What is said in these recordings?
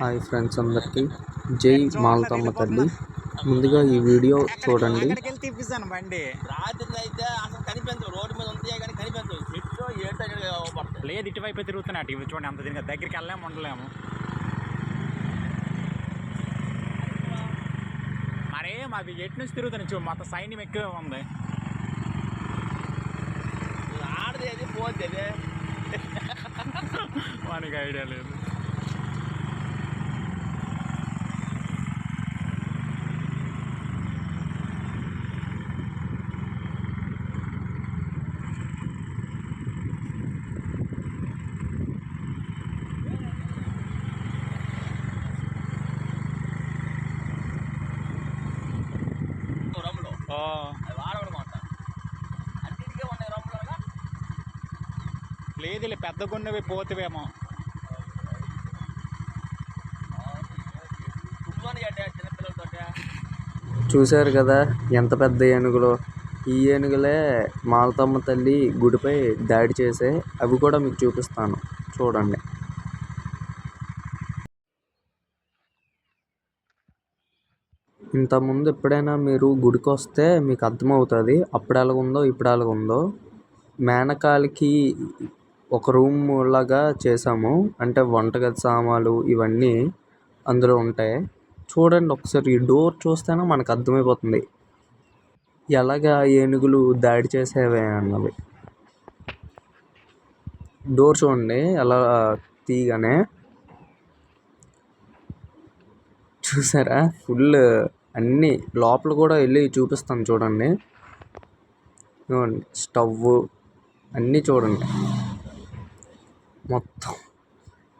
Hi friends అందరికీ. జై మాలతమ్మ తల్లి. ముందుగా ఈ వీడియో చూడండి. లేదు ఇటువైపు తిరుగుతున్నా ఇవి చూడండి అంత దీనికి దగ్గరికి వెళ్ళలేము ఉండలేము. మరే మాది ఎటు నుంచి తిరుగుతాను చూ మొత్తం సైన్యం ఎక్కువ ఉంది. ఆడది అది వానికి ఐడియా లేదు. లేదు పెద్ద గుండెవి పోతువేమో. చూశారు కదా ఎంత పెద్ద ఏనుగులో. ఈ ఏనుగులే మాలతమ్మ తల్లి గుడిపై దాడి చేసే అవి కూడా మీకు చూపిస్తాను. చూడండి. ఇంతకుముందు ఎప్పుడైనా మీరు గుడికి వస్తే మీకు అర్థమవుతుంది అప్పుడు ఎలాగుందో ఇప్పుడు ఎలాగుందో మేనకాలకి ఒక రూమ్ లాగా చేసాము అంటే వంటగది సామాన్లు ఇవన్నీ అందులో ఉంటాయి. చూడండి ఒకసారి ఈ డోర్ చూస్తేనే మనకు అర్థమైపోతుంది. ఎలాగా ఏనుగులు దాడి చేసేవే అన్నవి డోర్ చూడండి ఎలా తీయగానే చూసారా? ఫుల్ అన్నీ లోపల కూడా వెళ్ళి చూపిస్తాను చూడండి. ఇదిగోండి స్టవ్ అన్నీ చూడండి. మొత్తం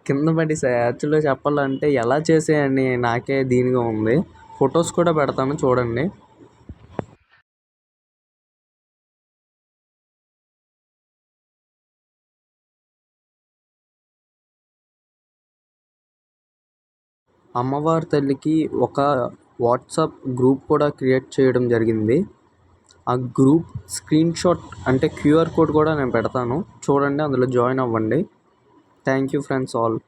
కింద పడి యాక్చువల్గా చెప్పాలంటే ఎలా చేసేయండి నాకే దీనిగా ఉంది. ఫొటోస్ కూడా పెడతాను చూడండి. అమ్మవారి తల్లికి ఒక వాట్సాప్ గ్రూప్ కూడా క్రియేట్ చేయడం జరిగింది. ఆ గ్రూప్ స్క్రీన్షాట్ అంటే క్యూఆర్ కోడ్ కూడా నేను పెడతాను. చూడండి అందులో జాయిన్ అవ్వండి. Thank you friends all.